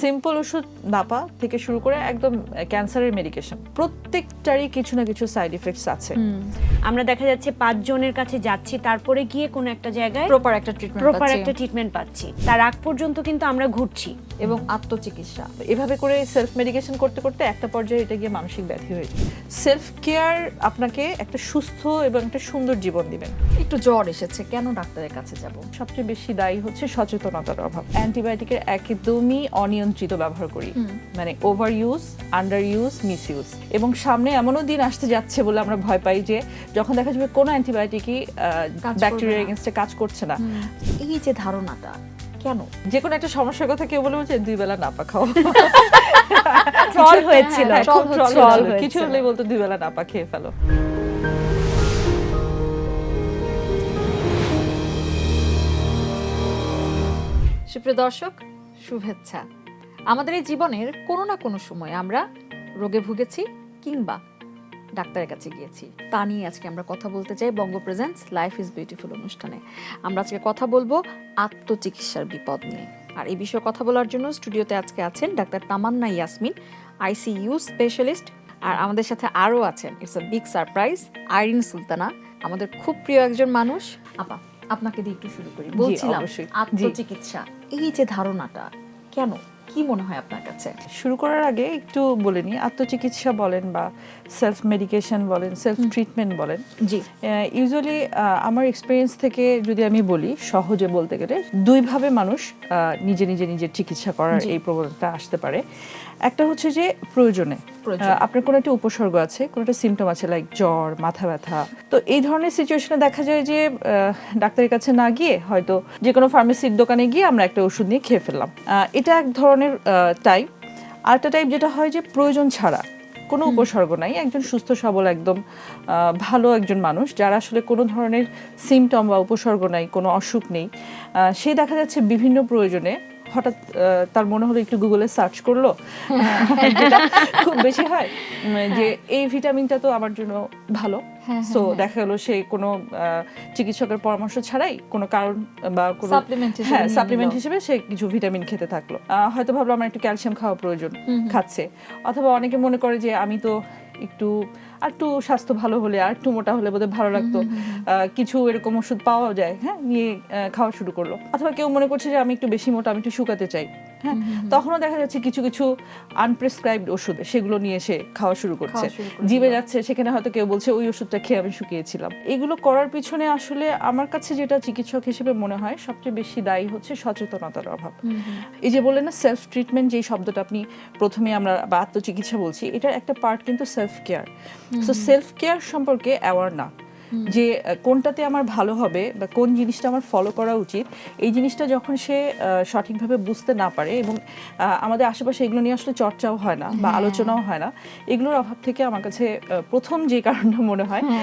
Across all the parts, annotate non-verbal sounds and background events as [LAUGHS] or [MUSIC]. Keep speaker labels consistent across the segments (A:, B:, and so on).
A: Simple ওষুধ নাপা থেকে শুরু করে একদম ক্যান্সারের মেডিকেশন প্রত্যেকটারই কিছু না কিছু সাইড ইফেক্টস আছে।
B: আমরা দেখা যাচ্ছে পাঁচ জনের কাছে যাচ্ছি তারপরে গিয়ে কোনো একটা জায়গায়
C: প্রপার একটা ট্রিটমেন্ট
B: প্রপার একটা ট্রিটমেন্ট পাচ্ছি। তার আগ পর্যন্ত কিন্তু আমরা ঘুরছি।
C: এবং আত্মচিকিৎসা।
A: এভাবে করে সেলফ মেডিকেশন করতে করতে একটা পর্যায়ে এটা গিয়ে মানসিক ব্যাধি হয়ে যায়। সেলফ কেয়ার আপনাকে একটা সুস্থ এবং একটা সুন্দর জীবন দিবেন
C: একটু জ্বর এসেছে কেন ডাক্তারের কাছে যাব?
A: সবচেয়ে বেশি দায়ী হচ্ছে সচেতনতার অভাব। অ্যান্টিবায়োটিকের একদমই অনিয়ন্ত্রিত ব্যবহার করি। মানে overuse underuse misuse এবং সামনে এমনও দিন আসতে যাচ্ছে বলে আমরা ভয় পাই যে যখন দেখা যাবে কোনো অ্যান্টিবায়োটিকই
C: না।
A: এগেনস্টে কাজ করছে না।
C: এই যে ধারণাটা কেন?
A: যে কোনো একটা সমস্যার কথা কেউ বলে বলছে দুই বেলা নাপা খাও। [LAUGHS]
B: ট্রল হয়েছিল
C: হ্যাঁ।
A: হয়েছিল।
B: হয়েছিল।
A: কিছু হলেই বলতো দুই বেলা নাপা খেয়ে ফেলো।
C: সুপ্রিয় দর্শক শুভেচ্ছা। আমাদের এই জীবনের কোনো না কোনো সময় আমরা রোগে ভুগেছি কিংবা ডাক্তারের কাছে গিয়েছি। তা নিয়ে আজকে আমরা কথা বলতে চাই Bongo presents life is beautiful অনুষ্ঠানে। আমরা আজকে কথা বলব আত্মচিকিৎসার বিপদ নিয়ে। আর এই বিষয়ে কথা বলার জন্য স্টুডিওতে আজকে আছেন doctor Tamanna Yasmin ICU specialist আর আমাদের সাথে আরও আছেন it's a big surprise Irene Sultana আমাদের খুব প্রিয় একজন মানুষ। আপা আপনাকে দিয়ে একটু শুরু করি। বলছিলাম। আত্মচিকিৎসা এই যে ধারণাটা কেন? কি মনে হয় আপনার কাছে?
A: শুরু করার আগে একটু বলে নিই আত্মচিকিৎসা বলেন বা সেলফ মেডিকেশন বলেন সেলফ ট্রিটমেন্ট বলেন
C: জি।
A: ইউজুয়ালি আমার এক্সপিরিয়েন্স থেকে যদি আমি বলি সহজে বলতে গেলে দুইভাবে মানুষ নিজে নিজে নিজের চিকিৎসা করার এই প্রবণতা আসতে পারে। একটা হচ্ছে যে প্রয়োজনে। আপনার কোনো একটা উপসর্গ আছে কোনো একটা সিমটম আছে লাইক জ্বর মাথা ব্যথা। তো এই ধরনের সিচুয়েশনে দেখা যায় যে ডাক্তারের কাছে না গিয়ে হয়তো যে কোনো ফার্মেসির দোকানে গিয়ে আমরা একটা ওষুধ নিয়ে খেয়ে ফেললাম। এটা এক ধরনের টাইপ আরেকটা টাইপ যেটা হয় যে প্রয়োজন ছাড়া। কোনো উপসর্গ নাই একজন সুস্থ সবল একদম ভালো একজন মানুষ যার আসলে কোনো ধরনের সিমটম বা উপসর্গ নাই কোনো অসুখ নেই। সে দেখা যাচ্ছে বিভিন্ন প্রয়োজনে হঠাৎ তার মনে হলো একটু গুগলে সার্চ করল। [LAUGHS] যেটা খুব বেশি হয়। যে এই ভিটামিনটা তো আমার জন্য ভালো।
C: হ্যাঁ,
A: সো দেখা গেলো সে কোনো চিকিৎসকের পরামর্শ ছাড়াই কোনো কারণ বা কোনো হ্যাঁ সাপ্লিমেন্ট হিসেবে সে কিছু ভিটামিন খেতে থাকল। হয়তো ভাবলো আমার একটু ক্যালসিয়াম খাওয়া প্রয়োজন খাচ্ছে। অথবা অনেকে মনে করে যে আমি তো একটু আর একটু স্বাস্থ্য ভালো হলে আর একটু মোটা হলে বোধহয় ভালো লাগতো। আহ, কিছু এরকম ওষুধ পাওয়া যায় হ্যাঁ নিয়ে আহ, খাওয়া শুরু করল। অথবা কেউ মনে করছে যে আমি একটু বেশি মোটা আমি একটু শুকাতে চাই। হ্যাঁ তখনও দেখা যাচ্ছে কিছু কিছু আনপ্রেসক্রাইবড ওষুধ সেগুলো নিয়ে এসে খাওয়া শুরু করছে। জিভে যাচ্ছে সেখানে হয়তো কেউ বলছে ওই ওষুধটা খেয়ে আমি শুকিয়েছিলাম। এগুলো করার পিছনে আসলে আমার কাছে যেটা চিকিৎসক হিসেবে মনে হয় সবচেয়ে বেশি দায়ী হচ্ছে সচেতনতার অভাব। এই যে বললেন না সেলফ ট্রিটমেন্ট যেই শব্দটা আপনি প্রথমে আমরা বা আত্মচিকিৎসা বলছি এটার একটা পার্ট কিন্তু self care so self care সম্পর্কে অ্যাওয়ার না। যে কোনটাতে আমার ভালো হবে বা কোন জিনিসটা আমার ফলো করা উচিত এই জিনিসটা যখন সে আহ, সঠিকভাবে বুঝতে না পারে এবং আমাদের আশেপাশে এগুলো নিয়ে আসলে চর্চাও হয় না বা আলোচনাও হয় না এগুলোর অভাব থেকে আমার কাছে প্রথম যে কারণটা মনে হয় আহ,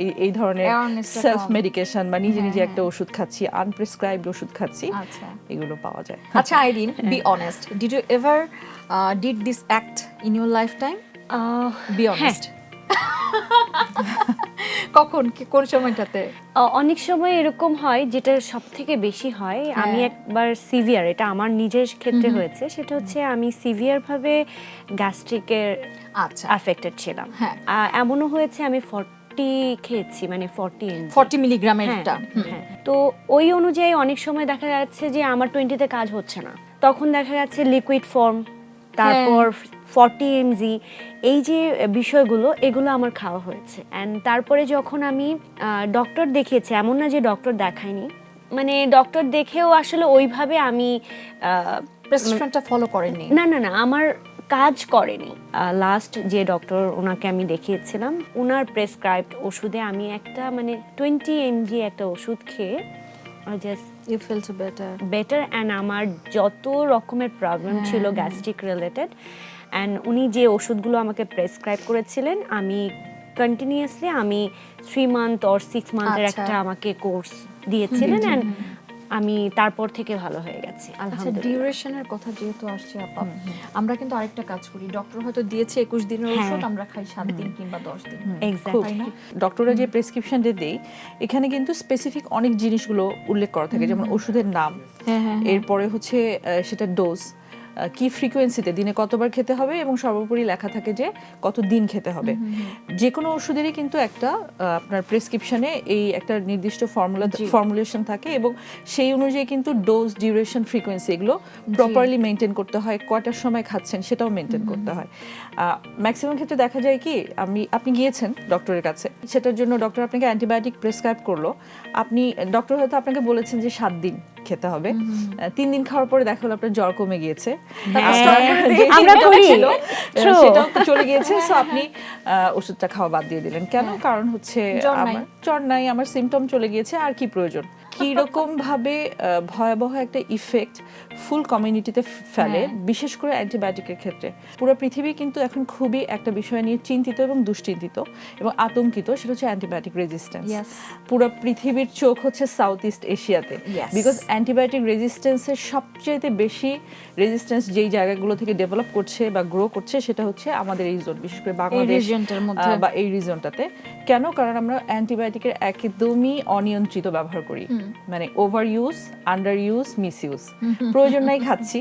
A: এই এই ধরনের সেলফ মেডিকেশন বা নিজে নিজে
C: হ্যাঁ,
A: একটা ওষুধ খাচ্ছি আনপ্রেসক্রাইবড ওষুধ খাচ্ছি
C: আচ্ছা।
A: এগুলো পাওয়া যায়। [LAUGHS]
C: আচ্ছা Irene be honest did you ever did this act in your life time
B: ah,
C: be honest [LAUGHS] কখন? কোন সময়টাতে?
B: অনেক সময় এরকম হয় যেটা সব থেকে বেশি হয়। আমি
C: হ্যাঁ।
B: একবার সিভিয়ার এটা আমার নিজের ক্ষেত্রে হয়েছে। সেটা হচ্ছে আমি সিভিয়ার ভাবে গ্যাস্ট্রিকের
C: আচ্ছা।
B: অ্যাফেক্টেড ছিলাম।
C: হ্যাঁ।
B: এমনও হয়েছে আমি ফর্টি খেয়েছি মানে ফর্টি
C: ফর্টি মিলিগ্রামের
B: হ্যাঁ, হ্যাঁ। তো ওই অনুযায়ী অনেক সময় দেখা যাচ্ছে যে আমার টোয়েন্টিতে কাজ হচ্ছে না। তখন দেখা যাচ্ছে লিকুইড ফর্ম তারপর ফর্টি এমজি এই যে বিষয়গুলো এগুলো আমার খাওয়া হয়েছে। অ্যান্ড তারপরে যখন আমি ডক্টর দেখিয়েছি এমন না যে ডক্টর দেখায়নি মানে ডক্টর দেখেও আসলে ওইভাবে আমি
C: প্রেসক্রিপশনটা ফলো করেনি
B: না না না আমার কাজ করেনি। লাস্ট যে ডক্টর ওনাকে আমি দেখিয়েছিলাম ওনার প্রেসক্রাইবড ওষুধে আমি একটা মানে টোয়েন্টি এমজি একটা ওষুধ খেয়ে just
C: you feel better
B: better and আমার যত রকমের প্রবলেম ছিল গ্যাস্ট্রিক রিলেটেড অ্যান্ড উনি যে ওষুধগুলো আমাকে প্রেসক্রাইব করেছিলেন আমি কন্টিনিউয়াসলি আমি থ্রি মান্থ অর সিক্স মান্থের। একটা আমাকে কোর্স দিয়েছিলেন অ্যান্ড আমি তারপর থেকে ভালো হয়ে গেছি
C: আচ্ছা
B: আলহামদুলিল্লাহ।
C: ডিউরেশনের কথা যেহেতু আসছে আপা আমরা কিন্তু আরেকটা কাজ করি। ডক্টর হয়তো দিয়েছে একুশ দিনের
B: হ্যাঁ।
C: ওষুধ আমরা খাই সাত দিন কিংবা দশ দিন।
B: এক্স্যাক্টলি?
A: ডক্টররা যে প্রেসক্রিপশনটা দেয় এখানে কিন্তু স্পেসিফিক অনেক জিনিসগুলো উল্লেখ করা থাকে যেমন ওষুধের নাম।
C: হ্যাঁ হ্যাঁ
A: এরপরে হচ্ছে আহ, সেটা ডোজ কি ফ্রিকোয়েন্সিতে দিনে কতবার খেতে হবে এবং সর্বোপরি লেখা থাকে যে কত দিন খেতে হবে। যে কোনো ওষুধেরই কিন্তু একটা আপনার প্রেসক্রিপশনে এই একটা নির্দিষ্ট ফর্মুলা ফর্মুলেশন থাকে এবং সেই অনুযায়ী কিন্তু ডোজ ডিউরেশন ফ্রিকোয়েন্সি এগুলো প্রপারলি মেনটেন করতে হয় কয়টার সময় খাচ্ছেন সেটাও মেনটেন করতে হয়। ম্যাক্সিমাম ক্ষেত্রে দেখা যায় কি আমি আপনি গিয়েছেন ডক্টরের কাছে সেটার জন্য ডক্টর আপনাকে অ্যান্টিবায়োটিক প্রেসক্রাইব করল। আপনি ডক্টর হয়তো আপনাকে বলেছেন যে সাত দিন। খেতে হবে। তিন দিন খাওয়ার পরে দেখা হলো আপনার জ্বর কমে গিয়েছে।
B: হ্যাঁ,
A: আপনার যে
B: আমরা করি।
A: সেটাও তো চলে গিয়েছে। সো আপনি ওষুধটা খাওয়া বাদ দিয়ে দিলেন। কেন? কারণ হচ্ছে
C: জ্বর নাই।
A: আমার জ্বর নাই আমার সিমটম চলে গিয়েছে। আর কি প্রয়োজন? কি রকম ভাবে ভয়াবহ একটা ইফেক্ট ফুল কমিউনিটিতে ফেলে
C: হ্যাঁ।
A: বিশেষ করে অ্যান্টিবায়োটিকের ক্ষেত্রে। পুরো পৃথিবী কিন্তু এখন খুবই একটা বিষয় নিয়ে চিন্তিত এবং দুশ্চিন্তিত এবং আতঙ্কিত সেটা হচ্ছে অ্যান্টিবায়োটিক রেজিস্ট্যান্স পুরো পৃথিবীর চোখ হচ্ছে সাউথ ইস্ট এশিয়াতে বিকজ অ্যান্টিবায়োটিক রেজিস্ট্যান্সের সবচেয়ে বেশি রেজিস্ট্যান্স যেই জায়গাগুলো থেকে ডেভেলপ করছে বা গ্রো করছে সেটা হচ্ছে আমাদের এই জোন বিশেষ করে বাংলাদেশ। বা এই রিজনটাতে কেন? কারণ আমরা অ্যান্টিবায়োটিকের একদমই অনিয়ন্ত্রিত ব্যবহার করি। মানে overuse underuse misuse প্রয়োজন নাই খাচ্ছি।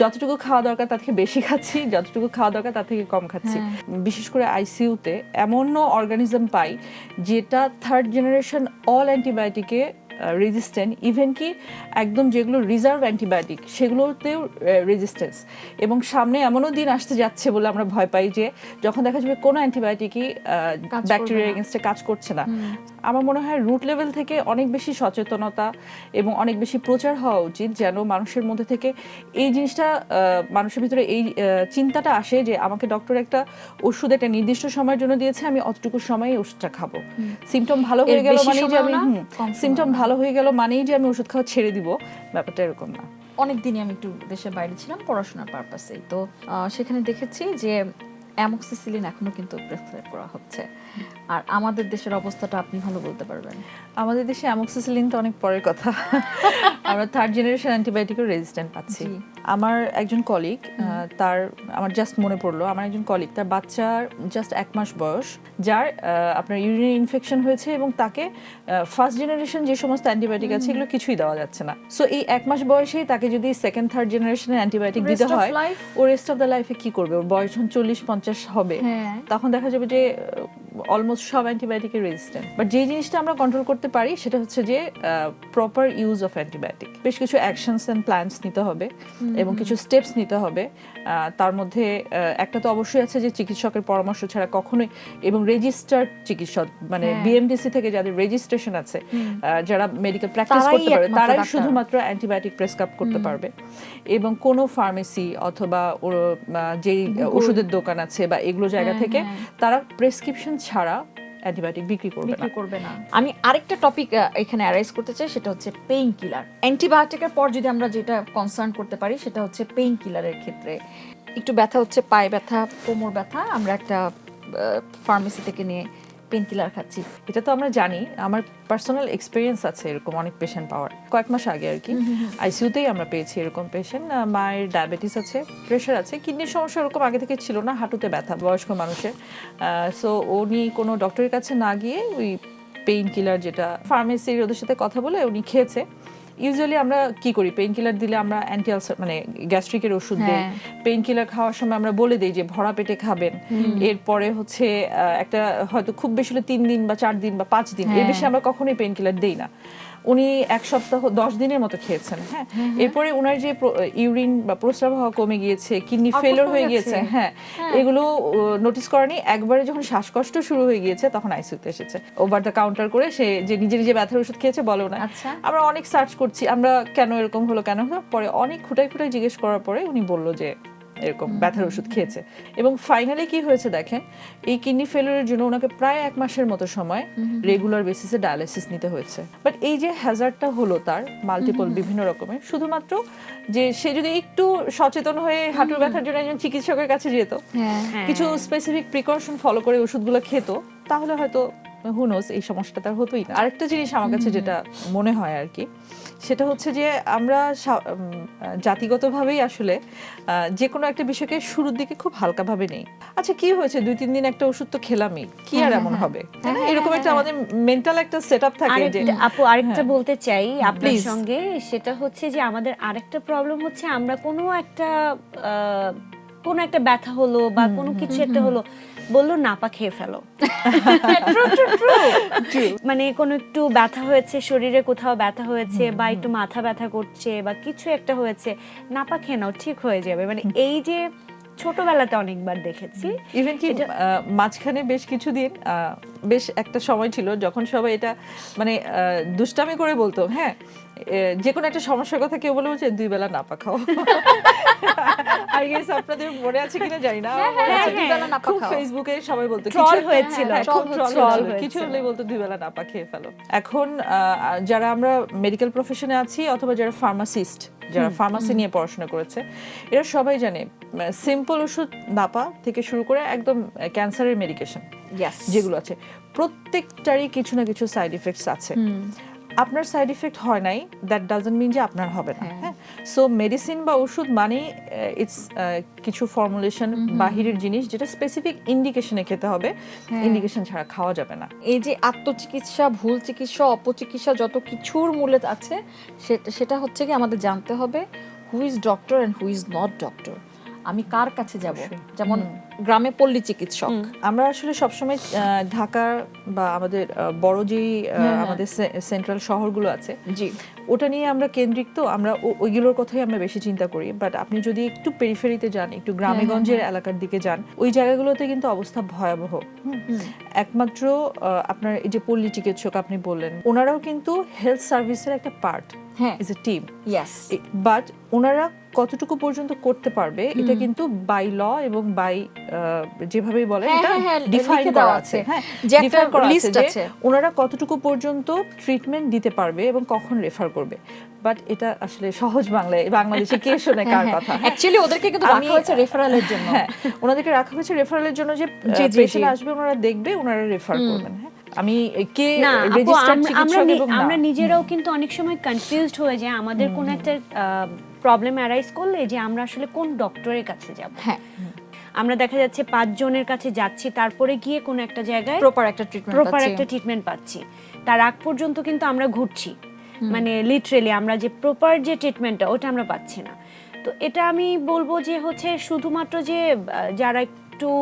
A: যতটুকু খাওয়া দরকার তার থেকে বেশি খাচ্ছি যতটুকু খাওয়া দরকার তার থেকে কম খাচ্ছি। বিশেষ করে আইসিইউতে এমনও অর্গানিজম পাই যেটা থার্ড জেনারেশন অল অ্যান্টিবায়োটিকে রেজিস্ট্যান্ট ইভেন কি একদম যেগুলো রিজার্ভ অ্যান্টিবায়োটিক সেগুলোতেও রেজিস্ট্যান্স এবং সামনে এমনও দিন আসতে যাচ্ছে বলে আমরা ভয় পাই যে যখন দেখা যাবে কোনো অ্যান্টিবায়োটিকই ব্যাকটেরিয়া এগেনস্টে কাজ করছে না। আমার মনে হয় রুট লেভেল থেকে অনেক বেশি সচেতনতা এবং অনেক বেশি প্রচার হওয়া উচিত যেন মানুষের মধ্যে থেকে এই জিনিসটা মানুষের ভিতরে এই চিন্তাটা আসে যে আমাকে ডক্টর একটা ওষুধ একটা নির্দিষ্ট সময়ের জন্য দিয়েছে আমি অতটুকু সময়ে ওষুধটা খাব। সিমটম ভালো হয়ে গেল মানেই যে আমি সিমটম
C: না।
A: ভালো হয়ে গেল মানেই যে আমি ওষুধ খাওয়া ছেড়ে দিব, ব্যাপারটা এরকম না।
C: অনেক দিনই আমি একটু দেশের বাইরে ছিলাম পড়াশোনার পারপাসেই তো সেখানে দেখেছি যে অ্যামক্সিসিলিন এখনও কিন্তু প্রেসক্রাইব করা হচ্ছে। আর আমাদের দেশের অবস্থাটা আপনি ভালো বলতে পারবেন।
A: আমাদের দেশে অ্যামোক্সিসিলিন তো অনেক পরের কথা। [LAUGHS] আমরা থার্ড জেনারেশন অ্যান্টিবায়োটিকের রেজিস্ট্যান্ট পাচ্ছি। আমার একজন কলিগ তার আমার জাস্ট মনে পড়ল আমার একজন কলিগ তার বাচ্চার জাস্ট এক মাস বয়স যার আপনার ইউরিনারি ইনফেকশন হয়েছে এবং তাকে ফার্স্ট জেনারেশন যে সমস্ত অ্যান্টিবায়োটিক আছে এগুলো কিছুই দেওয়া যাচ্ছে না। সো এই এক মাস বয়সেই তাকে যদি সেকেন্ড থার্ড জেনারেশনের অ্যান্টিবায়োটিক দিতে হয় ও রেস্ট অফ দ্য লাইফে কি করবে? ওর বয়স যখন চল্লিশ পঞ্চাশ হবে
C: হ্যাঁ।
A: তখন দেখা যাবে যে অলমোস্ট সব অ্যান্টিবায়োটিকের রেজিস্ট্যান্ট বাট যে জিনিসটা আমরা কন্ট্রোল করতে পারি সেটা হচ্ছে যে প্রপার ইউজ অফ অ্যান্টিবায়োটিক বেশ কিছু অ্যাকশনস অ্যান্ড প্ল্যানস নিতে হবে এবং কিছু স্টেপস নিতে হবে। তার মধ্যে একটা তো অবশ্যই আছে যে চিকিৎসকের পরামর্শ ছাড়া কখনোই এবং রেজিস্টার্ড চিকিৎসক মানে
C: হ্যাঁ।
A: বিএমডিসি থেকে যাদের রেজিস্ট্রেশন আছে যারা মেডিকেল প্র্যাকটিস করতে পারবে তারাই শুধুমাত্র অ্যান্টিবায়োটিক প্রেসক্রাইব করতে পারবে। এবং কোনো ফার্মেসি অথবা যেই ওষুধের দোকান আছে বা এগুলো জায়গা
C: হ্যাঁ,
A: থেকে
C: হ্যাঁ।
A: তারা প্রেসক্রিপশন ছাড়া অ্যান্টিবায়োটিক বিক্রি করবে না।
C: বিক্রি করবে না। আমি আরেকটা টপিক এখানে অ্যারাইজ করতে চাই সেটা হচ্ছে পেইন কিলার অ্যান্টিবায়োটিকের পর যদি আমরা যেটা কনসার্ন করতে পারি সেটা হচ্ছে পেইন কিলারের ক্ষেত্রে। একটু ব্যথা হচ্ছে পায়ে ব্যথা কোমর ব্যথা আমরা একটা ফার্মেসি থেকে নিয়ে পেইন কিলার খাচ্ছি।
A: এটা তো আমরা জানি, আমার পার্সোনাল এক্সপিরিয়েন্স আছে এরকম অনেক পেশেন্ট পাওয়ার। কয়েক মাস আগে আর কি আইসিউতেই আমরা পেয়েছি এরকম পেশেন্ট মায়ের ডায়াবেটিস আছে প্রেশার আছে, কিডনির সমস্যা ওরকম আগে থেকে ছিল না, হাঁটুতে ব্যথা, বয়স্ক মানুষের। সো উনি কোনো ডক্টরের কাছে না গিয়ে ওই পেইন কিলার যেটা ফার্মেসির ওদের সাথে কথা বলে উনি খেয়েছে। ইউজুয়ালি আমরা কি করি? পেইন কিলার দিলে আমরা অ্যান্টি আলসার মানে গ্যাস্ট্রিকের ওষুধ দিই। পেইন কিলার খাওয়ার সময় আমরা বলে দিই যে ভরা পেটে খাবেন। এরপরে হচ্ছে আহ, একটা হয়তো খুব বেশি হলে তিন দিন বা চার দিন বা পাঁচ দিন। এর
C: হ্যাঁ।
A: বেশি আমরা কখনোই পেইন কিলার দেই না। উনি এক সপ্তাহ দশ দিনের মতো খেয়েছেন হ্যাঁ? এরপরে ওনার যে ইউরিন বা প্রস্রাব হওয়া কমে গিয়েছে কিডনি ফেলোর হয়ে। গিয়েছে হ্যাঁ এগুলো নোটিস করেনি। একবারে যখন শ্বাসকষ্ট শুরু হয়ে গিয়েছে তখন আইসিইউতে এসেছে। ওভার দ্য কাউন্টার করে সে যে নিজে নিজে ব্যথার ওষুধ খেয়েছে বলো না।
C: আচ্ছা।
A: আমরা অনেক সার্চ করছি আমরা কেন এরকম হলো কেন হলো পরে অনেক খুঁটাই খুঁটাই জিজ্ঞেস করার পরে উনি বলল যে এরকম ব্যথার ওষুধ খেয়েছে। এবং ফাইনালি কি হয়েছে দেখেন এই কিডনি ফেলিওরের জন্য ওনাকে প্রায় এক মাসের মতো সময় রেগুলার বেসিসে ডায়ালিসিস নিতে হয়েছে। বাট এই যে হ্যাজার্ডটা হলো তার মাল্টিপল বিভিন্ন রকমের শুধুমাত্র যে সে যদি একটু সচেতন হয়ে হাঁটুর ব্যথার জন্য একজন চিকিৎসকের কাছে যেত
C: হ্যাঁ
A: কিছু স্পেসিফিক প্রিকশন ফলো করে ওষুধগুলো খেত তাহলে হয়তো হুনোস এই সমস্যাটা তার হতোই না। আরেকটা জিনিস আমার কাছে যেটা মনে হয় আর কি সেটা হচ্ছে যে আমরা জাতিগতভাবেই আসলে যে কোনো একটা বিষয়কে শুরুর দিকে খুব হালকাভাবে নেই। আচ্ছা কি হয়েছে? দুই তিন দিন একটা ওষুধ তো খেলামই। কি আর এমন হবে? তাই এরকম একটা আমাদের মেন্টাল একটা সেট আপ থাকে যে
B: আপু আরেকটা
A: হ্যাঁ।
B: বলতে চাই আপনার সঙ্গে। সেটা হচ্ছে যে আমাদের আরেকটা প্রবলেম হচ্ছে আমরা কোনো একটা আহ, কোনো একটা ব্যথা হলো বা কোনো কিছু একটা হলো। বলল নাপা খেয়ে ফেলো. [LAUGHS] মানে কোনো একটু ব্যথা হয়েছে শরীরে কোথাও ব্যথা হয়েছে বা একটু মাথা ব্যথা করছে বা কিছু একটা হয়েছে নাপা খেয়ে নাও ঠিক হয়ে যাবে। মানে এই যে ছোটবেলাতে অনেকবার দেখেছি
A: ইভেন কি মাঝখানে বেশ কিছুদিন আহ, বেশ একটা সময় ছিল যখন সবাই এটা মানে আহ, দুষ্টামি করে বলতো হ্যাঁ? যে কোনো একটা সমস্যার কথা কেউ বলে বলছে দুই বেলা নাপা খাও। আর গেস আপনাদের মনে আছে কিনা জানি না। মনে
B: হ্যাঁ,
A: আছে,
B: হ্যাঁ।
A: দুই বেলা নাপা খুব ফেসবুকে সবাই বলতো একটা-
B: হয়েছিল,
A: হ্যাঁ। কিছু হলেই বলতো দুই বেলা নাপা খেয়ে ফেলো। এখন যারা আমরা মেডিকেল প্রফেশনে আছি অথবা যারা ফার্মাসিস্ট যারা ফার্মাসি নিয়ে পড়াশোনা করেছে এরা সবাই জানে সিম্পল ওষুধ নাপা থেকে শুরু করে একদম ক্যান্সারের মেডিকেশন যেগুলো আছে প্রত্যেকটারই কিছু না কিছু সাইড ইফেক্টস আছে। আপনার সাইড ইফেক্ট হয় নাই দ্যাট ডাজন্ট মিন যে আপনার হবে না হ্যাঁ। সো মেডিসিন বা ওষুধ মানে ইটস কিছু ফর্মুলেশন বাহিরের জিনিস যেটা স্পেসিফিক ইন্ডিকেশনে খেতে হবে। ইন্ডিকেশন ছাড়া খাওয়া যাবে না।
C: এই যে আত্মচিকিৎসা ভুল চিকিৎসা অপচিকিৎসা যত কিছুর মূলে আছে সেটা হচ্ছে কি আমাদের জানতে হবে who is doctor and who is not doctor আমি কার কাছে যাব? যেমন গ্রামে পল্লী চিকিৎসক।
A: আমরা আসলে সবসময় ঢাকা বা আমাদের বড় যেই আহ,
C: হ্যাঁ, হ্যাঁ।
A: আমাদের সেন্ট্রাল শহরগুলো আছে
C: জি।
A: ওটা নিয়ে আমরা কেন্দ্রিক তো আমরা ওইগুলোর কথাই আমরা বেশি চিন্তা করি। বাট আপনি যদি একটু পেরিফেরিতে যান একটু
C: হ্যাঁ,
A: গ্রামেগঞ্জের এলাকার দিকে যান ওই জায়গাগুলোতে কিন্তু অবস্থা ভয়াবহ। একমাত্র আপনার এই যে পল্লী চিকিৎসক আপনি বললেন ওনারাও কিন্তু হেলথ সার্ভিসের একটা পার্ট
C: হ্যাঁ।
A: Is a team
C: yes
A: but ওনারা কতটুকু পর্যন্ত করতে পারবে এটা কিন্তু বাই ল এবং বাই যেভাবেই বলে
C: হ্যাঁ,
A: এটা
C: হ্যাঁ, হ্যাঁ,
A: ডিফাইন করা আছে। হ্যাঁ
C: যে
A: define করা আছে যে
C: আছে।
A: ওনারা কতটুকু পর্যন্ত ট্রিটমেন্ট দিতে পারবে এবং কখন রেফার করবে। বাট এটা আসলে সহজ বাংলায় বাংলাদেশে কে [LAUGHS] শোনে কার কথা?
C: অ্যাকচুয়ালি ওদেরকে কিন্তু রাখা হয়েছে রেফারেলের জন্য।
A: হ্যাঁ ওনাদেরকে রাখা হয়েছে রেফারেলের জন্য যে
C: জি,
A: পেশেন্ট আসবে ওনারা দেখবে ওনারা রেফার করবেন হ্যাঁ। আমি কে
B: না
A: রেজিস্টার্ড চিকিৎসক এবং
B: আমরা নিজেরাও কিন্তু অনেক সময় কনফিউজড হয়ে যায় আমাদের কোন একটা প্রবলেম অ্যারাইজ করলে যে আমরা আসলে কোন ডক্টরের কাছে যাব।
C: হ্যাঁ।
B: আমরা দেখা যাচ্ছে পাঁচ জনের কাছে যাচ্ছি তারপরে গিয়ে কোন একটা জায়গায়
C: প্রপার একটা ট্রিটমেন্ট
B: প্রপার একটা ট্রিটমেন্ট পাচ্ছি। তার আগ পর্যন্ত কিন্তু আমরা ঘুরছি। মানে লিটারেলি আমরা যে প্রপার যে ট্রিটমেন্টটা ওটা আমরা পাচ্ছি না। তো এটা আমি বলব যে হচ্ছে শুধুমাত্র যে যারা একটু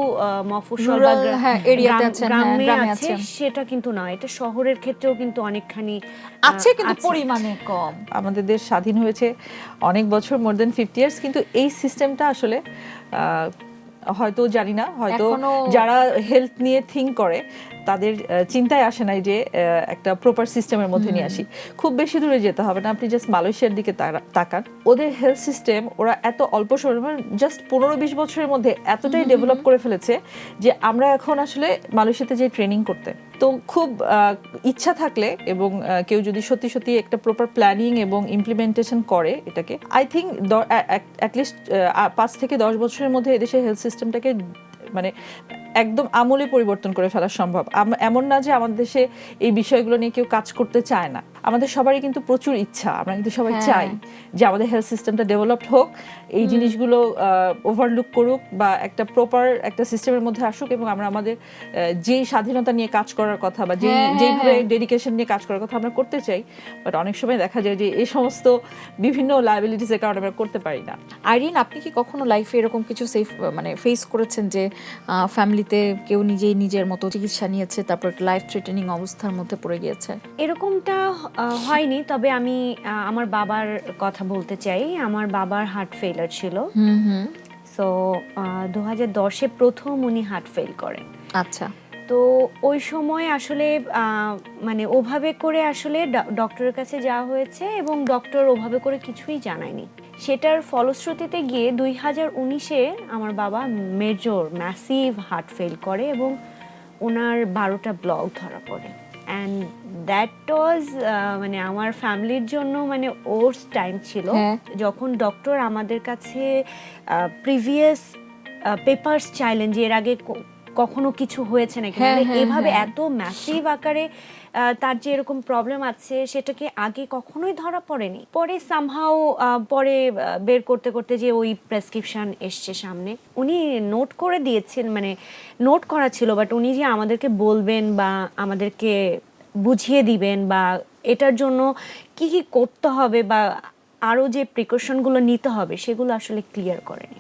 B: মফস্বল বা
C: হ্যাঁ,
B: গ্রাম-
C: হ্যাঁ,
B: গ্রামে আছে
C: আছেন।
B: সেটা কিন্তু না এটা শহরের ক্ষেত্রেও কিন্তু অনেকখানি
C: আছে কিন্তু পরিমাণে কম।
A: আমাদের দেশ স্বাধীন হয়েছে অনেক বছর মোর দেন ফিফটি ইয়ার্স কিন্তু এই সিস্টেমটা আসলে আহ, হয়তো জানি না হয়তো যারা হেলথ নিয়ে থিঙ্ক করে তাদের চিন্তায় আসে নাই যে একটা প্রপার সিস্টেমের মধ্যে নিয়ে আসি। খুব বেশি দূরে যেতে হবে না আপনি জাস্ট মালয়েশিয়ার দিকে তাকান। ওদের হেলথ সিস্টেম ওরা এত অল্প সময় জাস্ট পনেরো বিশ বছরের মধ্যে এতটাই ডেভেলপ করে ফেলেছে যে আমরা এখন আসলে মালয়েশিয়াতে যে ট্রেনিং করতে। তো খুব ইচ্ছা থাকলে এবং কেউ যদি সত্যি সত্যি একটা প্রপার প্ল্যানিং এবং ইমপ্লিমেন্টেশন করে এটাকে আই থিঙ্ক অ্যাটলিস্ট পাঁচ থেকে দশ বছরের মধ্যে এদেশের হেলথ সিস্টেমটাকে মানে একদম আমূলে পরিবর্তন করে ফেলা সম্ভব এমন না যে আমাদের দেশে এই বিষয়গুলো নিয়ে কেউ কাজ করতে চায় না আমাদের সবারই কিন্তু প্রচুর ইচ্ছা আমরা কিন্তু সবাই
C: হ্যাঁ।
A: চাই যে আমাদের হেলথ সিস্টেমটা ডেভেলপড হোক এই জিনিসগুলো ওভারলুক করুক বা একটা প্রপার একটা সিস্টেমের মধ্যে আসুক এবং আমরা আমাদের যেই স্বাধীনতা নিয়ে কাজ করার কথা বা যেই
C: হ্যাঁ, হ্যাঁ,
A: যেইভাবে
C: হ্যাঁ।
A: ডেডিকেশন নিয়ে কাজ করার কথা আমরা করতে চাই বাট অনেক সময় দেখা যায় যে এই সমস্ত বিভিন্ন লাইবিলিটিসের কারণে আমরা করতে পারি না
C: আইরিন আপনি কি কখনো লাইফে এরকম কিছু সেফ মানে ফেস করেছেন যে ফ্যামিলিতে কেউ নিজেই নিজের মতো চিকিৎসা নিয়েছে তারপর লাইফ থ্রেটেনিং অবস্থার মধ্যে পড়ে গিয়েছে।
B: এরকমটা হয়নি তবে আমি আমার বাবার কথা বলতে চাই। আমার বাবার হার্ট ফেলার ছিল। সো দু হাজার দশে প্রথম উনি হার্ট ফেল করেন।
C: আচ্ছা।
B: তো ওই সময় আসলে মানে ওভাবে করে আসলে ডক্টরের কাছে যাওয়া হয়েছে এবং ডক্টর ওভাবে করে কিছুই জানায়নি। সেটার ফলশ্রুতিতে গিয়ে দুই হাজার উনিশে আমার বাবা মেজর ম্যাসিভ হার্ট ফেল করে এবং ওনার বারোটা ব্লক ধরা পড়ে অ্যান্ড দ্যাট ওয়াজ মানে আমার ফ্যামিলির জন্য মানে ওর্স টাইম ছিল
C: হ্যাঁ।
B: যখন ডক্টর আমাদের কাছে প্রিভিয়াস পেপার্স চাইলেন যে এর আগে কখনো কিছু হয়েছে নাকি
C: হ্যাঁ,
B: মানে
C: হ্যাঁ,
B: এভাবে। এত ম্যাসিভ আকারে তার যে এরকম প্রবলেম আছে, সেটাকে আগে কখনোই ধরা পড়েনি পরে সামহাও পরে বের করতে করতে যে ওই প্রেসক্রিপশন এসছে সামনে, উনি নোট করে দিয়েছেন মানে নোট করা ছিল বাট উনি যে আমাদেরকে বলবেন বা আমাদেরকে বুঝিয়ে দিবেন বা এটার জন্য কি কি করতে হবে বা আরও যে প্রিকশনগুলো নিতে হবে, সেগুলো আসলে ক্লিয়ার করেনি।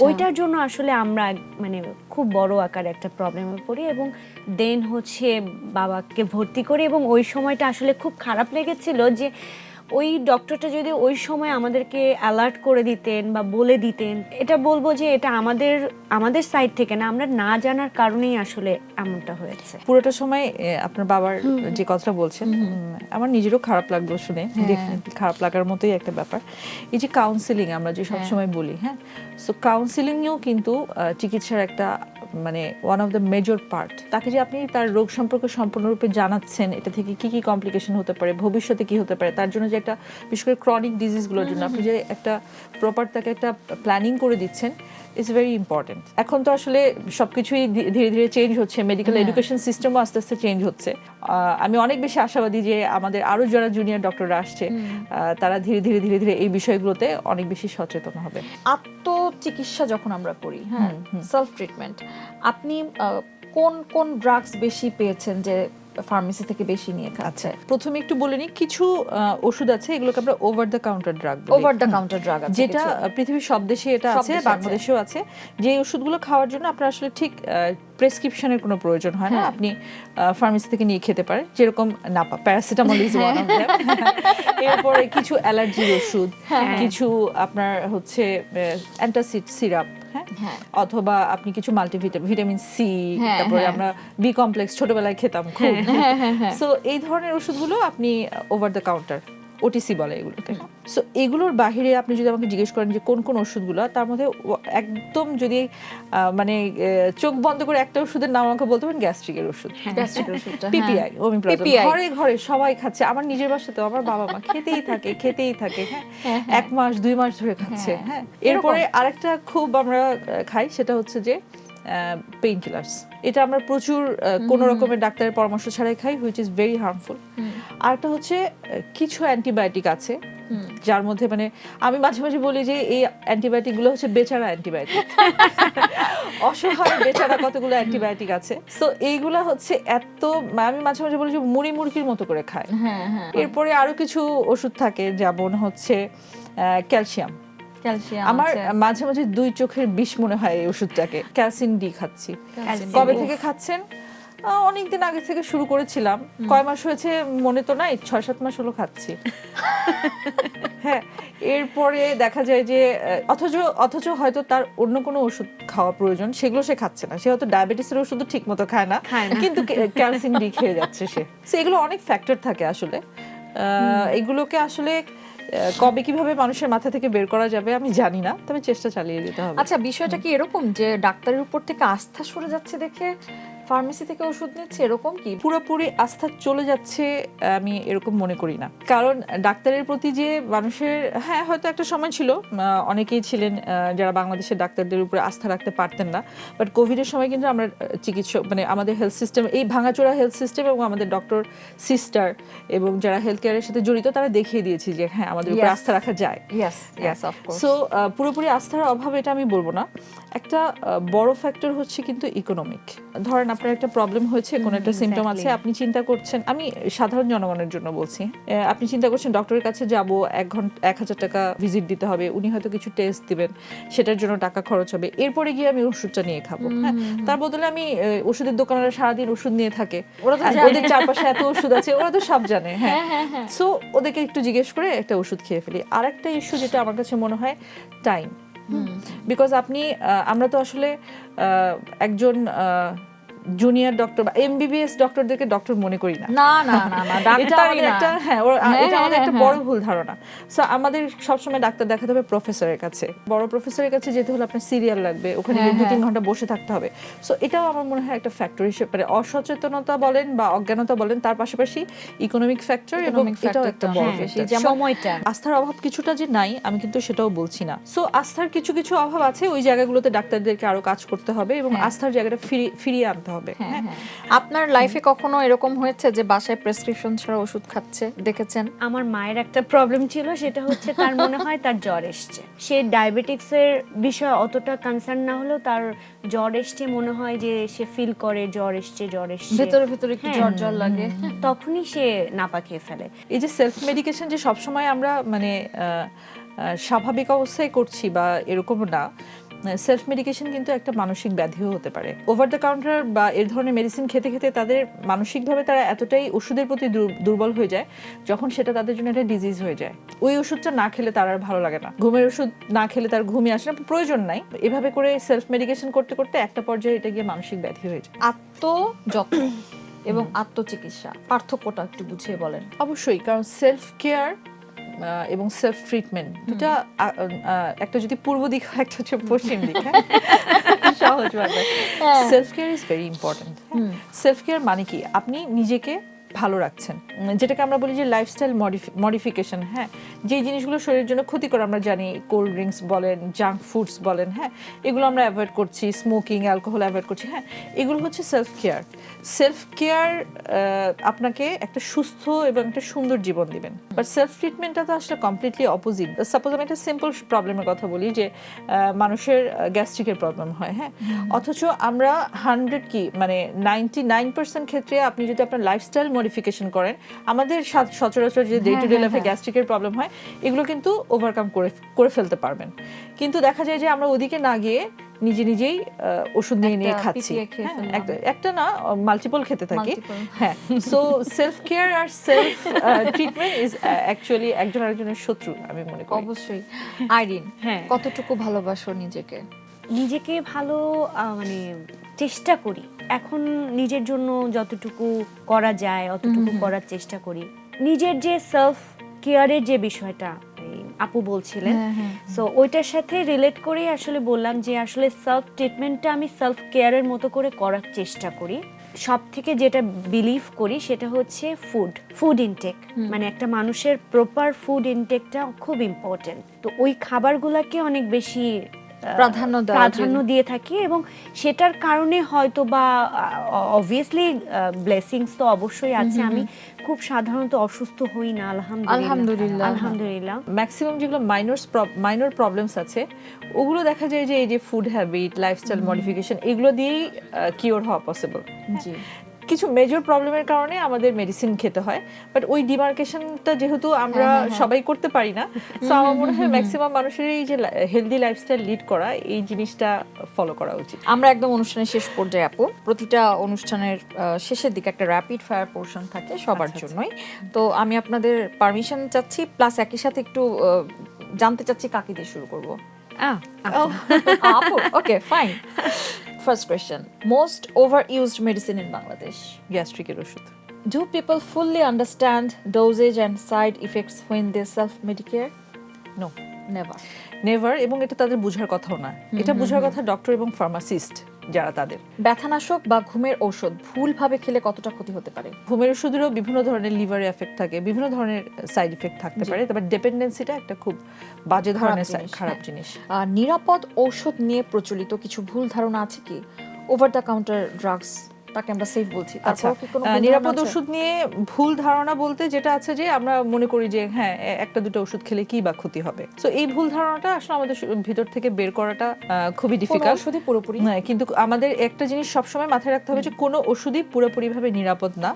B: ওইটার জন্য আসলে আমরা মানে খুব বড় আকারে একটা প্রবলেমে পড়ি এবং দেন হচ্ছে বাবাকে ভর্তি করি এবং ওই সময়টা আসলে খুব খারাপ লেগেছিল যে ওই ডক্টরটা যদি ওই সময় আমাদেরকে অ্যালার্ট করে দিতেন বা বলে দিতেন এটা বলব যে এটা আমাদের আমাদের সাইড থেকে না আমরা না জানার কারণেই আসলে এমনটা হয়েছে।
A: পুরোটা সময় আপনার বাবার যে কথাটা বলছেন আমার নিজেরও খারাপ লাগল শুনে খারাপ লাগার মতোই একটা ব্যাপার। এই যে কাউন্সিলিং আমরা যে সব সময় বলি হ্যাঁ সো কাউন্সিলিংও কিন্তু চিকিৎসার একটা মানে one of the major part তাকে যে আপনি তার রোগ সম্পর্কে সম্পূর্ণরূপে জানাচ্ছেন এটা থেকে কি কি কমপ্লিকেশন হতে পারে ভবিষ্যতে কি হতে পারে তার জন্য যে একটা বিশেষ করে ক্রনিক ডিজিজগুলোর জন্য আপনি যে একটা প্রপার তাকে একটা প্ল্যানিং করে দিচ্ছেন ইটস ভেরি ইম্পর্টেন্ট এখন তো আসলে সবকিছুই ধী- ধীরে ধীরে চেঞ্জ হচ্ছে মেডিকেল এডুকেশন সিস্টেমও আস্তে আস্তে চেঞ্জ হচ্ছে। আমি অনেক বেশি আশাবাদী যে আমাদের আরও যারা জুনিয়র ডক্টররা আসছে তারা ধীরে ধীরে ধীরে ধীরে এই বিষয়গুলোতে অনেক বেশি সচেতন হবে।
C: আত্মচিকিৎসা যখন আমরা করি হ্যাঁ সেলফ ট্রিটমেন্ট আপনি কোন কোন ড্রাগস বেশি পেয়েছেন যে ফার্মেসি থেকে বেশি নিয়ে
A: আচ্ছা
C: খাচ্ছে
A: প্রথমে একটু বলে নিই কিছু ওষুধ আছে এগুলোকে আমরা over the counter drug
C: over the counter drug আছে
A: যেটা পৃথিবীর সব দেশে এটা আছে বাংলাদেশেও আছে। যে ওষুধগুলো খাওয়ার জন্য আপনার আসলে ঠিক প্রেসক্রিপশনের কোনো প্রয়োজন হয় না।
C: হ্যাঁ।
A: আপনি ফার্মেসি থেকে নিয়ে খেতে পারেন। যেরকম Napa paracetamol is one of them এরপরে কিছু অ্যালার্জির ওষুধ
C: হ্যাঁ।
A: কিছু আপনার হচ্ছে অ্যান্টাসিড সিরাপ হ্যাঁ
C: হ্যাঁ।
A: অথবা আপনি কিছু মাল্টিভিটামিন ভিটামিন সি
C: হ্যাঁ,
A: তারপরে
C: হ্যাঁ।
A: আমরা বি কমপ্লেক্স ছোটবেলায় খেতাম খুব
C: হ্যাঁ, হ্যাঁ, হ্যাঁ।
A: সো এই ধরনের ওষুধগুলো আপনি ওভার দ্য কাউন্টার ওটিসি বলে এগুলোকে। সো এগুলোর বাহিরে আপনি যদি আমাকে জিজ্ঞেস করেন যে কোন কোন ওষুধগুলো তার মধ্যে একদম যদি মানে চোখ বন্ধ করে একটা ওষুধের নাম আমাকে বলতে পারেন গ্যাস্ট্রিকের ওষুধ।
C: ওষুধটা, হ্যাঁ।
A: পিপিআই ওমিপ্রাজল
C: PPI
A: ঘরে ঘরে সবাই খাচ্ছে আমার নিজের বাসাতেও আমার বাবা মা খেতেই থাকে খেতেই থাকে হ্যাঁ?
C: হ্যাঁ,
A: এক মাস দুই মাস ধরে খাচ্ছে
C: হ্যাঁ।
A: হ্যাঁ? এরপরে আরেকটা খুব আমরা খাই সেটা হচ্ছে যে পেইন কিলার্স এটা আমরা প্রচুর কোনো রকমের ডাক্তারের পরামর্শ ছাড়াই খাই হুইচ ইজ ভেরি হার্মফুল আরেকটা হচ্ছে কিছু অ্যান্টিবায়োটিক আছে যার মধ্যে মানে আমি মাঝে মাঝে বলি যে এই অ্যান্টিবায়োটিকগুলো হচ্ছে বেচারা অ্যান্টিবায়োটিক [LAUGHS] অসহায় বেচারা কতগুলো অ্যান্টিবায়োটিক আছে। তো এইগুলা হচ্ছে এত আমি মাঝে মাঝে বলি যে মুড়ি মুরগির মতো করে খায়।
C: হ্যাঁ হ্যাঁ।
A: এরপরে আরও কিছু ওষুধ থাকে যেমন হচ্ছে ক্যালসিয়াম। আমার মাঝে মাঝে দুই চোখের বিষ মনে হয় এই ওষুধটাকে। ক্যালসিন ডি খাচ্ছি। কবে থেকে খাচ্ছেন? অনেক দিন আগে থেকে শুরু করেছিলাম। কয় মাস হয়েছে মনে তো নাই ছয় সাত মাস হলো খাচ্ছি। [LAUGHS] হ্যাঁ এরপরে দেখা যায় যে অথচ অথচ হয়তো তার অন্য কোনো ওষুধ খাওয়া প্রয়োজন সেগুলো সে খাচ্ছে না। সে হয়তো ডায়াবেটিসের ওষুধও ঠিক মতো খায় না। কিন্তু ক্যালসিয়াম ডি খেয়ে যাচ্ছে সে। এগুলো অনেক ফ্যাক্টর থাকে আসলে। আহ, এগুলোকে আসলে কবে কীভাবে মানুষের মাথা থেকে বের করা যাবে আমি জানি না, তবে চেষ্টা চালিয়ে যেতে হবে।
C: আচ্ছা বিষয়টা কি এরকম যে ডাক্তারের উপর থেকে আস্থা সরে যাচ্ছে দেখে? ফার্মেসি থেকে ওষুধ নিচ্ছে এরকম কি?
A: পুরোপুরি আস্থা চলে যাচ্ছে আমি এরকম মনে করি না। কারণ ডাক্তারের প্রতি যে মানুষের হ্যাঁ হয়তো একটা সময় ছিল অনেকেই ছিলেন যারা বাংলাদেশের ডাক্তারদের উপরে আস্থা রাখতে পারতেন না। বাট কোভিডের সময় কিন্তু আমরা চিকিৎসক মানে আমাদের হেলথ সিস্টেম এই ভাঙাচোরা হেলথ সিস্টেম এবং আমাদের ডক্টর সিস্টার এবং যারা হেলথ কেয়ারের সাথে জড়িত তারা দেখিয়ে দিয়েছে যে হ্যাঁ আমাদের উপর আস্থা রাখা যায়। সো পুরোপুরি আস্থার অভাব এটা আমি বলব না। একটা বড় ফ্যাক্টর হচ্ছে কিন্তু ইকোনমিক ধরেন আপনার একটা প্রবলেম হয়েছে কোনো একটা সিমটম আছে আপনি চিন্তা করছেন আমি সাধারণ জনগণের জন্য বলছি আপনি চিন্তা করছেন ডক্টরের কাছে যাব এক ঘণ্টা এক হাজার টাকা ভিজিট দিতে হবে উনি হয়তো কিছু টেস্ট দিবেন সেটার জন্য টাকা খরচ হবে এরপরে গিয়ে আমি ওষুধটা নিয়ে খাব হ্যাঁ? তার বদলে আমি ওষুধের দোকানরা সারাদিন ওষুধ নিয়ে থাকে
C: ওরা তো।
A: ওদের চারপাশে এত ওষুধ আছে ওরা তো সব জানে হ্যাঁ? সো ওদেরকে একটু জিজ্ঞেস করে একটা ওষুধ খেয়ে ফেলি আর একটা ইস্যু যেটা আমার কাছে মনে হয় টাইম বিকজ আপনি আমরা তো আসলে আহ, একজন জুনিয়র ডক্টর বা এমবিবিএস ডক্টরদেরকে ডক্টর মনে করি না।
C: না না না না
A: একটা হ্যাঁ
C: হ্যাঁ,
A: এটা আমাদের
C: হ্যাঁ,
A: একটা
C: হ্যাঁ।
A: বড় ভুল ধারণা। সো আমাদের সবসময় ডাক্তার দেখাতে হবে প্রফেসরের কাছে। বড় প্রফেসরের কাছে যেতে হলে আপনার সিরিয়াল লাগবে ওখানে দু তিন। ঘণ্টা বসে থাকতে হবে। সো এটাও আমার মনে হয় একটা ফ্যাক্টর হিসেবে মানে অসচেতনতা বলেন বা অজ্ঞানতা বলেন তার পাশাপাশি ইকোনমিক ফ্যাক্টর এবং এটাও একটা বড়
B: সময়টা।
A: আস্থার অভাব কিছুটা যে নাই আমি কিন্তু সেটাও বলছি না। সো আস্থার কিছু কিছু অভাব আছে ওই জায়গাগুলোতে ডাক্তারদেরকে আরও কাজ করতে হবে এবং। আস্থার জায়গাটা ফিরিয়ে আনতে হবে।
C: হ্যাঁ,
A: হ্যাঁ?
C: হ্যাঁ। আপনার লাইফে কখনো এরকম হয়েছে যে বাসায় প্রেসক্রিপশন ছাড়া ওষুধ খাচ্ছে? দেখেছেন?
B: আমার মায়ের একটা প্রবলেম ছিল সেটা হচ্ছে তার মনে হয় তার জ্বর এসছে। সে ডায়াবেটিক্সের বিষয়ে অতটা কনসার্ন না হলেও তার জ্বর এসছে মনে হয় যে সে ফিল করে জ্বর এসছে জ্বর এসছে।
C: ভেতরে ভেতরে কি
B: হ্যাঁ।
C: জ্বর জ্বর লাগে।
B: তখনই সে নাপা খেয়ে ফেলে।
A: এই যে সেলফ মেডিকেশন যে সবসময় আমরা মানে স্বাভাবিক অবস্থায় করছি বা এরকম না সেলফ মেডিকেশন কিন্তু একটা মানসিক ব্যাধিও হতে পারে। ওভার দ্য কাউন্টার বা এর ধরনের মেডিসিন খেতে খেতে তাদের মানসিকভাবে তারা এতটাই ওষুধের প্রতি দুর্বল হয়ে যায় যখন সেটা তাদের জন্য একটা ডিজিজ হয়ে যায়। ওই ওষুধটা না খেলে তার আর ভালো লাগে না। ঘুমের ওষুধ না খেলে তার ঘুমিয়ে আসে না প্রয়োজন নাই। এভাবে করে সেলফ মেডিকেশন করতে করতে একটা পর্যায়ে এটা গিয়ে মানসিক ব্যাধি হয়ে যায়।
C: আত্ম আত্মযত্ন এবং আত্মচিকিৎসা পার্থক্যটা একটু বুঝিয়ে বলেন।
A: অবশ্যই কারণ সেলফ কেয়ার এবং সেলফ ট্রিটমেন্ট দুটা একটা যদি পূর্ব দিক হয় একটা হচ্ছে পশ্চিম দিক হ্যাঁ? [LAUGHS] সহজ ভাবে self care is very important self care মানে কি? আপনি নিজেকে ভালো রাখছেন। যেটাকে আমরা বলি যে লাইফস্টাইল মডিফিকেশন হ্যাঁ? যে জিনিসগুলো শরীরের জন্য ক্ষতিকর আমরা জানি কোল্ড ড্রিঙ্কস বলেন জাঙ্ক ফুডস বলেন হ্যাঁ? এগুলো আমরা অ্যাভয়েড করছি স্মোকিং অ্যালকোহল অ্যাভয়েড করছি হ্যাঁ? এগুলো হচ্ছে সেলফ কেয়ার সেলফ কেয়ার আপনাকে একটা সুস্থ এবং একটা সুন্দর জীবন দিবেন। বাট সেলফ ট্রিটমেন্টটা তো আসলে কমপ্লিটলি অপোজিট সাপোজ আমি একটা সিম্পল প্রবলেমের কথা বলি যে মানুষের গ্যাস্ট্রিকের প্রবলেম হয় হ্যাঁ? অথচ আমরা হান্ড্রেড কি মানে নাইনটি নাইন পার্সেন্ট ক্ষেত্রে আপনি যদি আপনার লাইফস্টাইল মডিফিকেশন করেন। আমাদের সা- সচরাচর যে ডে টু ডে
C: হ্যাঁ,
A: লাইফে
C: হ্যাঁ।
A: গ্যাস্ট্রিকের প্রবলেম হয় এগুলো কিন্তু ওভারকাম করে করে ফেলতে পারবেন। কিন্তু দেখা যায় যে আমরা ওদিকে না গিয়ে নিজে নিজেই ওষুধ নিয়ে নিয়ে খাচ্ছি। হ্যাঁ। একটা- একটা না মাল্টিপল খেতে থাকি। হ্যাঁ সো সেলফ কেয়ার আর সেলফ ট্রিটমেন্ট ইজ অ্যাকচুয়ালি একজন আরেকজনের শত্রু আমি মনে করি।
C: অবশ্যই। আইরিন
B: হ্যাঁ।
C: কতটুকু ভালোবাসো নিজেকে?
B: নিজেকে ভালো আহ, মানে চেষ্টা করি। এখন নিজের জন্য যতটুকু করা যায় অতটুকু করার চেষ্টা করি। নিজের যে সেলফ কেয়ারের যে বিষয়টা আপু বলছিলেন
C: হ্যাঁ, হ্যাঁ।
B: সো ওইটার সাথে রিলেট করে আসলে বললাম যে আসলে সেলফ ট্রিটমেন্টটা আমি সেলফ কেয়ারের মতো করে করার চেষ্টা করি। সব থেকে যেটা বিলিভ করি সেটা হচ্ছে ফুড ফুড ইনটেক মানে একটা মানুষের প্রপার ফুড ইনটেকটা খুব ইম্পর্টেন্ট তো ওই খাবারগুলোকে অনেক বেশি
C: প্রাধান্য
B: প্রাধান্য দিয়ে থাকি এবং সেটার কারণে হয়তো বা অবভিয়াসলি ব্লেসিংস তো অবশ্যই আছে। আমি খুব সাধারণত অসুস্থ হই না আলহামদুলিল্লাহ।
C: আলহামদুলিল্লাহ।
B: আলহামদুলিল্লাহ।
A: ম্যাক্সিমাম যেগুলো মাইনর মাইনর প্রবলেমস আছে ওগুলো দেখা যায় যে এই যে ফুড হ্যাবিট লাইফস্টাইল মডিফিকেশন এগুলো দিয়েই কিওর হওয়া পসিবল
C: জি।
A: কিছু মেজর প্রবলেমের কারণে আমাদের মেডিসিন খেতে হয় বাট ওই ডিমার্কেশনটা যেহেতু আমরা
C: হ্যাঁ, হ্যাঁ,
A: সবাই করতে পারি না তো আমার মনে হয় [LAUGHS] ম্যাক্সিমাম মানুষের এই যে হেলদি লাইফস্টাইল লিড করা এই জিনিসটা ফলো করা উচিত।
C: আমরা একদম অনুষ্ঠানের শেষ পর্যায়ে আপু। প্রতিটা অনুষ্ঠানের শেষের দিকে একটা র্যাপিড ফায়ার পোর্শন থাকে সবার
A: আচ্ছা,
C: জন্যই। তো আমি আপনাদের পারমিশন চাচ্ছি প্লাস একই সাথে একটু জানতে চাচ্ছি কাকে দিয়ে শুরু করব।
B: আহ,
C: আপু। [LAUGHS] Okay fine first question most overused medicine in Bangladesh
A: গ্যাস্ট্রিকের ওষুধ।
C: Do people fully understand dosage and side effects when they self-medicare?
A: No
C: Never.
A: Never এবং এটা তাদের বোঝার কথাও না। এটা বোঝার কথা ডক্টর এবং ফার্মাসিস্ট যারা তাদের।
C: ব্যথানাশক বা ঘুমের ঔষধ ভুলভাবে খেলে কতটা ক্ষতি হতে পারে?
A: ঘুমের ওষুধেরও বিভিন্ন ধরনের লিভারে এফেক্ট থাকে বিভিন্ন ধরনের সাইড ইফেক্ট থাকতে পারে তারপর ডিপেন্ডেন্সিটা একটা খুব বাজে ধরনের খারাপ
C: হ্যাঁ।
A: জিনিস।
C: আর নিরাপদ ঔষধ নিয়ে প্রচলিত কিছু ভুল ধারণা আছে কি? ওভার দ্য কাউন্টার ড্রাগস তাকে আমরা সেফ বলছি।
A: আচ্ছা
C: তারপর
A: নিরাপদ ওষুধ নিয়ে ভুল ধারণা বলতে যেটা আছে যে আমরা মনে করি যে হ্যাঁ একটা দুটো ওষুধ খেলে কি বা ক্ষতি হবে। তো এই ভুল ধারণাটা আসলে আমাদের ভিতর থেকে বের করাটা খুবই ডিফিকাল্ট
C: ওষুধই পুরোপুরি।
A: হ্যাঁ কিন্তু আমাদের একটা জিনিস সবসময় মাথায় রাখতে হবে যে কোনো ওষুধই পুরোপুরিভাবে নিরাপদ না।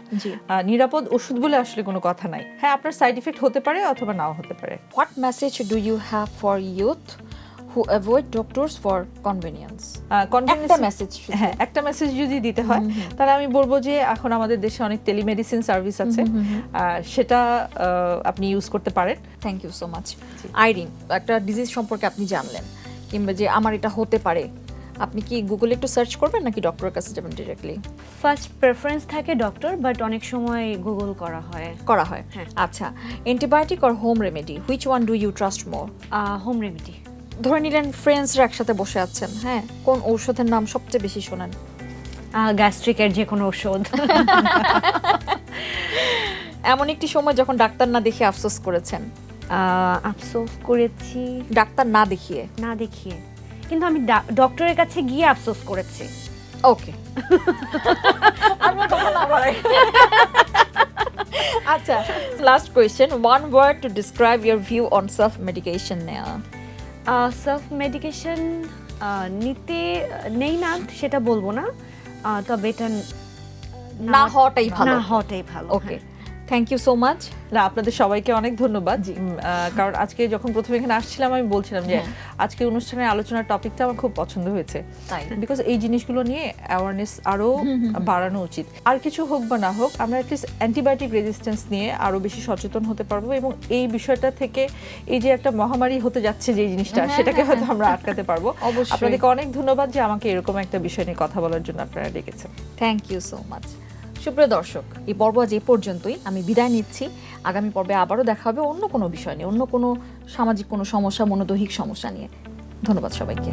A: নিরাপদ ওষুধ বলে আসলে কোনো কথা নাই। হ্যাঁ আপনার সাইড ইফেক্ট হতে পারে অথবা নাও হতে পারে।
C: What message do you have for youth who avoid doctors for convenience একটা মেসেজ
A: হ্যাঁ একটা মেসেজ যদি দিতে হয় তাহলে আমি বলব যে এখন আমাদের দেশে অনেক টেলিমেডিসিন সার্ভিস আছে। সেটা আহ, আপনি ইউজ করতে পারেন।
C: Thank you so much Irene একটা ডিজিজ সম্পর্কে আপনি জানলেন কিংবা যে আমার এটা হতে পারে আপনি কি গুগলে একটু সার্চ করবেন নাকি ডক্টরের কাছে যাবেন ডিরেক্টলি
B: ফার্স্ট প্রেফারেন্স থাকে ডক্টর বাট অনেক সময় গুগল করা হয়।
C: করা হয়।
B: হ্যাঁ।
C: আচ্ছা antibiotic or home remedy which one do you trust more
B: home remedy
C: ধরে নিলেন ফ্রেন্ডসরা একসাথে বসে আছেন হ্যাঁ? কোন ঔষধের নাম সবচেয়ে বেশি শোনেন?
B: গ্যাস্ট্রিকের যে কোনো ওষুধ
C: এমন একটি সময় যখন ডাক্তার না দেখে আফসোস করেছেন?
B: আফসোস করেছি।
C: ডাক্তার না দেখিয়ে?
B: না দেখিয়ে। কিন্তু আমি ডক্টরের কাছে গিয়ে আফসোস করেছি।
C: ওকে। আচ্ছা last question one word to describe your view on self medication নেওয়া
B: সেলফ মেডিকেশন নিতে নেই না সেটা বলব না। তবে এটা
C: না হওয়াটাই ভালো।
B: না হওয়াটাই ভালো
C: ওকে
B: হ্যাঁ।
C: থ্যাংক ইউ সো মাচ
A: না আপনাদের সবাইকে অনেক ধন্যবাদ। কারণ আজকে যখন প্রথমে এখানে আসছিলাম আমি বলছিলাম যে আজকে অনুষ্ঠানের আলোচনার টপিকটা আমার খুব পছন্দ হয়েছে। বিকজ এই জিনিসগুলো নিয়ে অ্যাওয়ারনেস আরও বাড়ানো উচিত। আর কিছু হোক বা না হোক আমরা অ্যাটলিস্ট অ্যান্টিবায়োটিক রেজিস্ট্যান্স নিয়ে আরও বেশি সচেতন হতে পারব এবং এই বিষয়টা থেকে এই যে একটা মহামারী হতে যাচ্ছে যে জিনিসটা
C: হ্যাঁ,
A: সেটাকে হয়তো আমরা আটকাতে পারব।
C: অবশ্যই।
A: আপনাদেরকে অনেক ধন্যবাদ যে আমাকে এরকম একটা বিষয় নিয়ে কথা বলার জন্য আপনারা ডেকেছেন
C: থ্যাংক ইউ সো মাচ সুপ্রিয় দর্শক, এই পর্ব আজ এ পর্যন্তই। আমি বিদায় নিচ্ছি। আগামী পর্বে আবারও দেখা হবে অন্য কোনো বিষয় নিয়ে, অন্য কোনো সামাজিক কোনো সমস্যা, মনোদৈহিক সমস্যা নিয়ে। ধন্যবাদ সবাইকে।